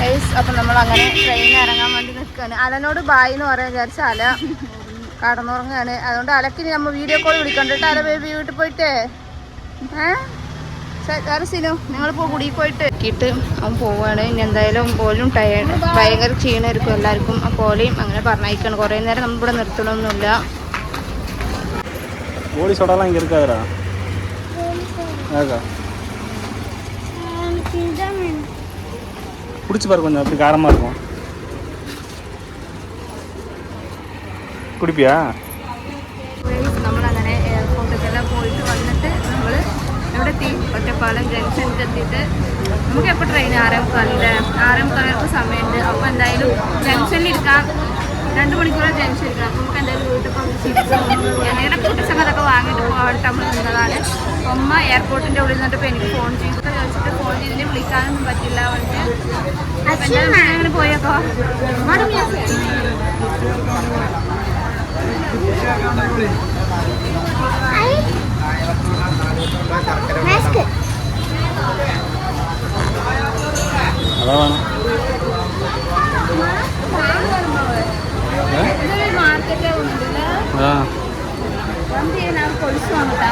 Guys അപ്പം നമ്മൾ അങ്ങനെ ട്രെയിനിൽ ഇറങ്ങാൻ വേണ്ടി നിൽക്കുകയാണ് അലനോട് ബായ് എന്ന് പറയാൻ വിചാരിച്ച അല കടന്നുറങ്ങുകയാണ് അതുകൊണ്ട് അലക്കിനി നമ്മൾ വീഡിയോ കോൾ വിളിക്കണ്ടിട്ട് അല ബേബി വീട്ടിൽ പോയിട്ടേ ഏഹ് വേറെ സിനു നിങ്ങൾ പോ കുടി പോയിട്ട് ഇട്ട് അവൻ പോവാണ് ഇനി എന്തായാലും പോലും ടയേർഡ് ഭയങ്കര ക്ഷീണമായിരിക്കും എല്ലാവർക്കും ആ പോലെയും അങ്ങനെ പറഞ്ഞയക്കാണ് കുറേ നേരം നമ്മളിവിടെ നിർത്തണമൊന്നുമില്ല கோழி சொடலாம் இங்கே இருக்காதுடா ஏக்கா குடிச்சு பாரு கொஞ்சம் அப்படி காரமாக இருக்கும் குடிப்பியா നമ്മളങ്ങനെ എയർപോർട്ടിലെല്ലാം പോയിട്ട് വന്നിട്ട് നമ്മൾ എവിടെ എത്തി ഒറ്റപ്പാലം ജംഗ്ഷനിൽ എത്തിയിട്ട് നമുക്ക് എപ്പോൾ ട്രെയിൻ ആറേ മുക്കാലിൻ്റെ ആറേ മുക്കാലിനൊക്കെ സമയമുണ്ട് അപ്പോൾ എന്തായാലും ജംഗ്ഷനിൽ ഇരിക്കാം രണ്ട് മണിക്കൂറാണ് ജംഗ്ഷൻ ഇരിക്കാം അപ്പോൾ നമുക്ക് എന്തായാലും വീട്ടിൽ പോകും ഞങ്ങളുടെ കുട്ടിച്ചൊക്കെ അതൊക്കെ വാങ്ങിയിട്ട് പോകാനായിട്ട് നമ്മൾ നിന്നതാണ് അപ്പോൾ അമ്മ എയർപോർട്ടിൻ്റെ ഉള്ളിൽ നിന്നിട്ട് ഇപ്പോൾ എനിക്ക് ഫോൺ ചെയ്തിട്ട് ചോദിച്ചിട്ട് ഫോൺ ചെയ്തിട്ട് വിളിക്കാനൊന്നും പറ്റില്ല അവർക്ക് മ്യൂസിയമാണ് അങ്ങനെ പോയപ്പോ ഒരുപാട് മ്യൂസിയം മാർക്കറ്റ് കൊളിച്ചു വന്നിട്ടാ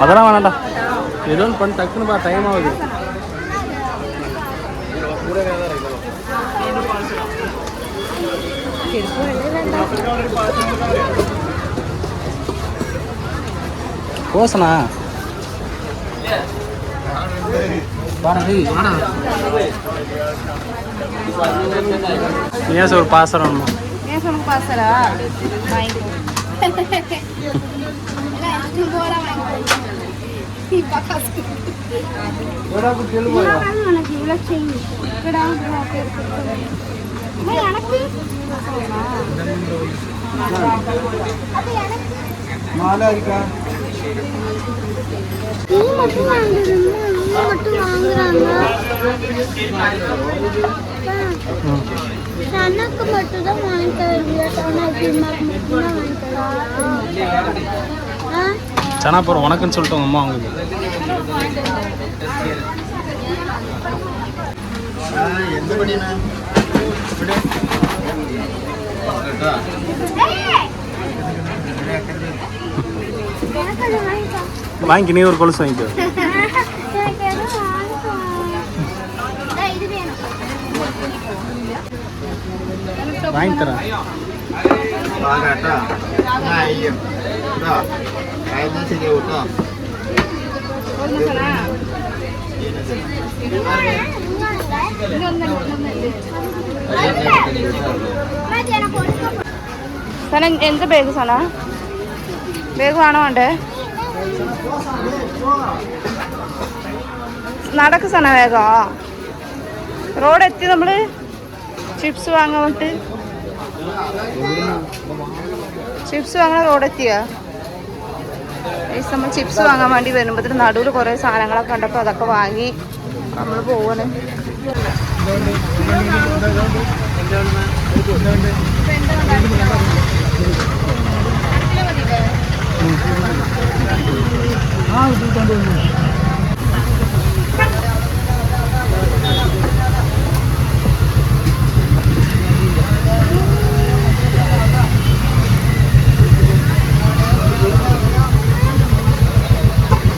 அதெல்லாம் வேணாம்டா. ஏதோ ஒன்று பண்ணி டக்குன்னு பா டைம் ஆகுது. கோசனா வாடா ஏய், வாடா ஏன் சார் ஒரு మనకి ఇలా చేయండి ఇక్కడ మాలారికా நீ மட்டும் வாங்குறமா நீ மட்டும் வாங்குறாமா அண்ணாக்கு மட்டும் தான் வாங்கி தருவியா அண்ணாக்கு மட்டும் தான் வாங்கி தருவா சனா போகிறோம் உனக்குன்னு சொல்லிட்டு உங்கள் அம்மா அவங்களுக்கு. வாங்கி நீ ஒரு கொலுசு வாங்கிக்கோ. வாங்கி தரேன் കാര്യം ശരിയാവും കേട്ടോ സന എന്ത് ബാഗ് സന ബാഗ് വേണോ വേണ്ടേ? നടക്ക് സന വേഗോ റോഡ് എത്തി നമ്മൾ? ചിപ്സ് വാങ്ങാൻ വേണ്ടിട്ട് ചിപ്സ് വാങ്ങാൻ റോഡ് എത്തിയാ? നമ്മൾ ചിപ്സ് വാങ്ങാൻ വേണ്ടി വരുമ്പോഴത്തേന് നടുവിൽ കുറേ സാധനങ്ങളൊക്കെ കണ്ടപ്പോൾ അതൊക്കെ വാങ്ങി നമ്മൾ പോവാണ്.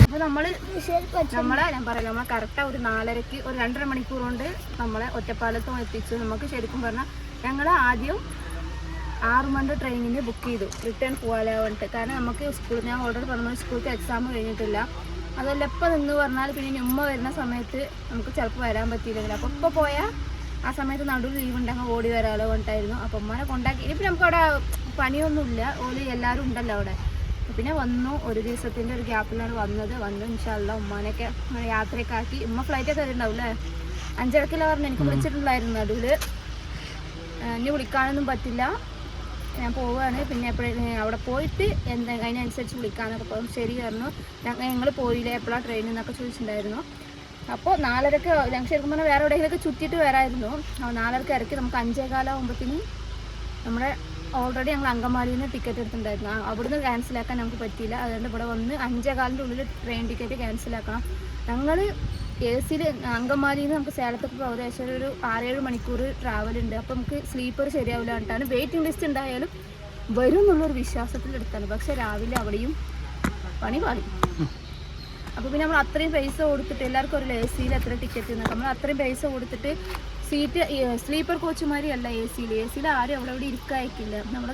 അപ്പോൾ നമ്മൾ നമ്മളെ നമ്മളെ കറക്റ്റ് ഒരു നാലരയ്ക്ക് ഒരു രണ്ടര മണിക്കൂർ കൊണ്ട് നമ്മളെ ഒറ്റപ്പാലത്തും എത്തിച്ചു. നമുക്ക് ശരിക്കും പറഞ്ഞാൽ ഞങ്ങൾ ആദ്യം ആറ് മണി ട്രെയിനിന് ബുക്ക് ചെയ്തു. റിട്ടേൺ പോകാലോ പറഞ്ഞിട്ട്. കാരണം നമുക്ക് സ്കൂൾ ഞാൻ ഓൾറെഡി പറഞ്ഞ സ്കൂൾക്ക് എക്സാം കഴിഞ്ഞിട്ടില്ല. അതല്ല എപ്പോൾ നിന്ന് പറഞ്ഞാൽ പിന്നെ ഉമ്മ വരുന്ന സമയത്ത് നമുക്ക് ചിലപ്പോൾ വരാൻ പറ്റിയില്ലെങ്കിൽ അപ്പോൾ ഇപ്പോൾ പോയാൽ ആ സമയത്ത് നടുവിൽ ലീവ് ഉണ്ടെങ്കിൽ ഓടി വരാലോ പറഞ്ഞിട്ടായിരുന്നു. അപ്പോൾ ഉമ്മനെ കൊണ്ടാക്കി. ഇനിയിപ്പോൾ നമുക്ക് അവിടെ പണിയൊന്നുമില്ല. ഓൽ എല്ലാവരും ഉണ്ടല്ലോ അവിടെ. പിന്നെ വന്നു. ഒരു ദിവസത്തിന്റെ ഒരു ഗ്യാപ്പിലാണ് വന്നത്. വന്നു. ഇൻഷാല്ല ഉമ്മാനൊക്കെ യാത്രയൊക്കെ ആക്കി ഉമ്മ ഫ്ലൈറ്റ് ഒക്കെ വരുന്നുണ്ടാവും അല്ലേ അഞ്ചരക്കില്ല പറഞ്ഞു? എനിക്ക് വിളിച്ചിട്ടുണ്ടായിരുന്നു. അതിൽ ഇനി വിളിക്കാനൊന്നും പറ്റില്ല. ഞാൻ പോവുകയാണ് പിന്നെ എപ്പോഴും അവിടെ പോയിട്ട് എന്താ അതിനനുസരിച്ച് വിളിക്കാന്നൊക്കെ പോകും ശരി പറഞ്ഞു. ഞങ്ങൾ പോയില്ലേ? എപ്പോഴാണ് ട്രെയിൻ എന്നൊക്കെ ചോദിച്ചിട്ടുണ്ടായിരുന്നു. അപ്പോൾ നാലരക്ക് ഞങ്ങൾ ശരിക്കും പറഞ്ഞാൽ വേറെ എവിടെയെങ്കിലുമൊക്കെ ചുറ്റിയിട്ട് വരായിരുന്നു. അപ്പോൾ നാലരക്ക് ഇറക്കി നമുക്ക് അഞ്ചേകാലാകുമ്പോഴത്തേനും നമ്മുടെ ഓൾറെഡി ഞങ്ങൾ അങ്കമാലിയിൽ നിന്ന് ടിക്കറ്റ് എടുത്തിട്ടുണ്ടായിരുന്നു അവിടുന്ന് ക്യാൻസലാക്കാൻ നമുക്ക് പറ്റിയില്ല. അതുകൊണ്ട് ഇവിടെ വന്ന് അഞ്ചേകാലിന്റെ ഉള്ളിൽ ട്രെയിൻ ടിക്കറ്റ് ക്യാൻസലാക്കണം ഞങ്ങൾ എ സിയിൽ അങ്കമാലിയിൽ നിന്ന് നമുക്ക് സേലത്തൊക്കെ. ഏകദേശം ഒരു ആറേഴ് മണിക്കൂർ ട്രാവൽ ഉണ്ട്. അപ്പോൾ നമുക്ക് സ്ലീപ്പർ ശരിയാവില്ല എന്നിട്ടാണ് വെയിറ്റിംഗ് ലിസ്റ്റ് ഉണ്ടായാലും വരും എന്നുള്ളൊരു വിശ്വാസത്തിൽ എടുത്താണ് പക്ഷേ രാവിലെ അവിടെയും പണി പാടി അപ്പോൾ പിന്നെ നമ്മൾ അത്രയും പൈസ കൊടുത്തിട്ട് എല്ലാവർക്കും ഒരു എ സിയിൽ എത്ര ടിക്കറ്റ് എന്നൊക്കെ നമ്മൾ അത്രയും പൈസ കൊടുത്തിട്ട് സീറ്റ് സ്ലീപ്പർ കോച്ചുമാരി അല്ല എ സിയിൽ എ സിയിൽ ആരും അവിടെ ഇവിടെ ഇരിക്കായിരിക്കില്ല നമ്മൾ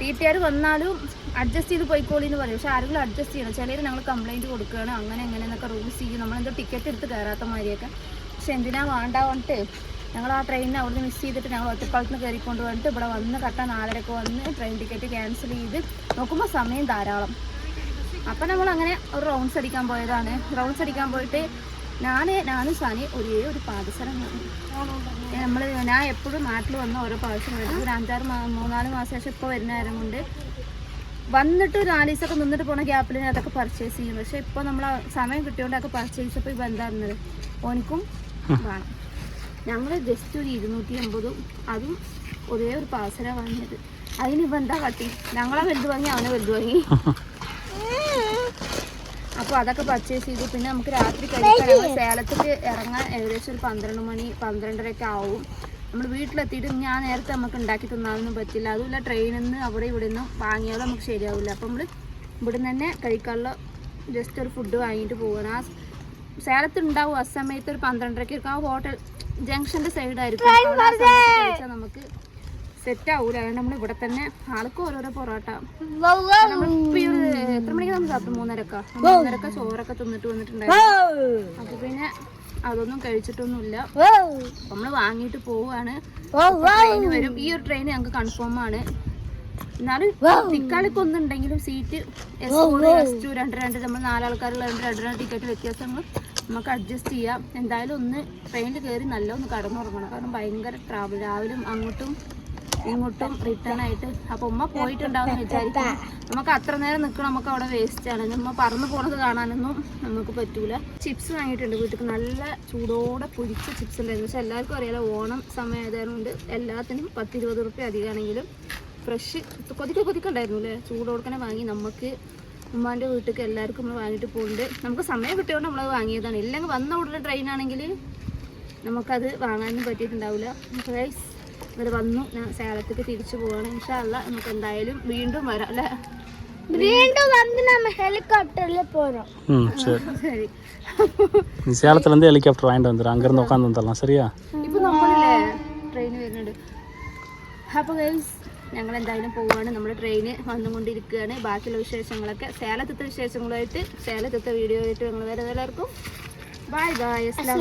ടി ടി ആർ വന്നാലും അഡ്ജസ്റ്റ് ചെയ്ത് പോയിക്കോളി എന്ന് പറയും. പക്ഷെ ആരെങ്കിലും അഡ്ജസ്റ്റ് ചെയ്യണം. ചിലർ ഞങ്ങൾ കംപ്ലൈന്റ് കൊടുക്കുകയാണ് അങ്ങനെ എങ്ങനെ എന്നൊക്കെ റൂൾസ് ചെയ്യും. നമ്മളെന്തോ ടിക്കറ്റ് എടുത്ത് കയറാത്ത മാതിരിയൊക്കെ. പക്ഷെ എന്തിനാ വേണ്ട പറഞ്ഞിട്ട് ഞങ്ങൾ ആ ട്രെയിൻ അവിടുന്ന് മിസ് ചെയ്തിട്ട് ഞങ്ങൾ ഒറ്റപ്പാലത്തിന് കയറിക്കൊണ്ട് വന്നിട്ട് ഇവിടെ വന്ന് കട്ട നാലരക്ക് വന്ന് ട്രെയിൻ ടിക്കറ്റ് ക്യാൻസൽ ചെയ്ത് നോക്കുമ്പോൾ സമയം ധാരാളം. അപ്പം നമ്മൾ അങ്ങനെ ഒരു റൗണ്ട്സ് അടിക്കാൻ പോയതാണ്. റൗണ്ട്സ് അടിക്കാൻ പോയിട്ട് ഞാൻ ഞാനും സാനി ഒരേ ഒരു പാദസരം നമ്മൾ ഞാൻ എപ്പോഴും നാട്ടിൽ വന്ന ഓരോ പ്രാവശ്യം വരുന്നത്. ഒരു അഞ്ചാറ് മൂന്നാൽ മാസം ശേഷം ഇപ്പോൾ വരുന്ന കൊണ്ട് വന്നിട്ട് ഒരു നാല് ദിവസമൊക്കെ നിന്നിട്ട് പോണ ഗ്യാപ്പിൽ ഞാൻ അതൊക്കെ പർച്ചേസ് ചെയ്യും. പക്ഷെ ഇപ്പോൾ നമ്മൾ സമയം കിട്ടിയോണ്ട് അതൊക്കെ പർച്ചേസ് ഇപ്പോൾ എന്താ എന്തായിരുന്നത് ഓനിക്കും വേണം. ഞങ്ങൾ ജസ്റ്റ് ഒരു ഇരുന്നൂറ്റി എൺപതും അതും ഒരേ ഒരു പാസര വാങ്ങിയത്. അതിനിപ്പോൾ എന്താ കട്ടി? ഞങ്ങളെ വലുത് വാങ്ങി അവനെ വലുത് വാങ്ങി. അപ്പോൾ അതൊക്കെ പർച്ചേസ് ചെയ്തു. പിന്നെ നമുക്ക് രാത്രി കഴിക്കാൻ സേലത്തേക്ക് ഇറങ്ങാൻ ഏകദേശം ഒരു പന്ത്രണ്ട് മണി പന്ത്രണ്ടരയൊക്കെ ആവും. നമ്മൾ വീട്ടിലെത്തിയിട്ട് ഞാൻ നേരത്തെ നമുക്ക് ഉണ്ടാക്കി തിന്നാനൊന്നും പറ്റില്ല. അതുമില്ല ട്രെയിനിൽ നിന്ന് അവിടെ ഇവിടെ നിന്നും വാങ്ങിയാലും നമുക്ക് ശരിയാവില്ല. അപ്പം നമ്മൾ ഇവിടെ നിന്ന് തന്നെ കഴിക്കാനുള്ള ജസ്റ്റ് ഒരു ഫുഡ് വാങ്ങിയിട്ട് പോകണം ആ സേലത്ത് ഉണ്ടാവും ആ സമയത്ത് ഒരു പന്ത്രണ്ടരയ്ക്ക് ആ ഹോട്ടൽ ജംഗ്ഷന്റെ സൈഡായിരിക്കും നമുക്ക് സെറ്റ് ആവൂല അതുകൊണ്ട് നമ്മൾ ഇവിടെ തന്നെ ആൾക്ക് ഓരോരോ പൊറോട്ട. എത്ര മണിക്ക് നമ്മൾ സാപ്പിട്ടു മൂന്നരക്ക. മൂന്നരക്ക ചോറൊക്കെ തിന്നിട്ട് വന്നിട്ടുണ്ടായിരുന്നു. അപ്പൊ പിന്നെ അതൊന്നും കഴിച്ചിട്ടൊന്നുമില്ല. നമ്മൾ വാങ്ങിയിട്ട് പോവാണ്. ട്രെയിൻ വരും. ഈ ഒരു ട്രെയിൻ ഞങ്ങൾക്ക് കൺഫേം ആണ്. എന്നാലും തിക്കാളിക്ക് ഒന്നുണ്ടെങ്കിലും സീറ്റ് എസ് ടു രണ്ട് രണ്ട് നമ്മൾ നാലാൾക്കാരുള്ള രണ്ട് രണ്ട് രണ്ട് ടിക്കറ്റ് വ്യത്യാസങ്ങൾ നമുക്ക് അഡ്ജസ്റ്റ് ചെയ്യാം. എന്തായാലും ഒന്ന് ട്രെയിനിൽ കയറി നല്ല ഒന്ന് കടന്നുറങ്ങണം. കാരണം ഭയങ്കര ട്രാവൽ രാവിലെ അങ്ങോട്ടും ഇങ്ങോട്ടും റിട്ടേൺ ആയിട്ട്. അപ്പൊ ഉമ്മ പോയിട്ടുണ്ടാവും എന്ന് വിചാരിക്കും നമുക്ക് അത്ര നേരം നിൽക്കണം. നമുക്ക് അവിടെ വേസ്റ്റ് ആണ്. ഉമ്മ പറന്നു പോണത് കാണാനൊന്നും നമുക്ക് പറ്റൂല. ചിപ്സ് വാങ്ങിയിട്ടുണ്ട് വീട്ടിൽ നല്ല ചൂടോടെ പൊരിച്ച ചിപ്സ് ഉണ്ടായിരുന്നു. പക്ഷെ എല്ലാവർക്കും അറിയാലോ ഓണം സമയമായതുകൊണ്ട് എല്ലാത്തിനും പത്തിരുപത് റുപ്യ അധികമാണെങ്കിലും ഫ്രഷ് കൊതിക്ക കൊതിക്കുണ്ടായിരുന്നു അല്ലേ? ചൂടോടക്കനെ വാങ്ങി. നമുക്ക് ഉമ്മാന്റെ വീട്ടിലേക്ക് എല്ലാവർക്കും നമ്മൾ വാങ്ങിയിട്ട് പോകുന്നുണ്ട്. നമുക്ക് സമയം കിട്ടിയോണ്ട് നമ്മളത് വാങ്ങിയതാണ്. ഇല്ലെങ്കിൽ വന്ന ഉടനെ ട്രെയിൻ ആണെങ്കിൽ നമുക്കത് വാങ്ങാനൊന്നും പറ്റിയിട്ടുണ്ടാവില്ല. ഇവിടെ വന്നു. ഞാൻ സേലത്തേക്ക് തിരിച്ചു പോവാണ്. ഇൻഷാല്ല നമുക്ക് എന്തായാലും വീണ്ടും വരാം അല്ലേ? വീണ്ടും നമ്മ ഹെലികോപ്റ്ററിൽ ശരി. നിന്ന് ഹെലികോപ്റ്റർ ഇപ്പൊ ട്രെയിൻ വരുന്നുണ്ട്. അപ്പൊ എന്തായാലും പോവുകയാണ് നമ്മുടെ ട്രെയിന് വന്നുകൊണ്ടിരിക്കുകയാണ്. ബാക്കിയുള്ള വിശേഷങ്ങളൊക്കെ സേലത്തത്തെ വിശേഷങ്ങളുമായിട്ട് സേലത്തത്തെ വീഡിയോ ആയിട്ട് ഞങ്ങൾ എല്ലാവർക്കും. ബൈ ബൈ അസ്സാം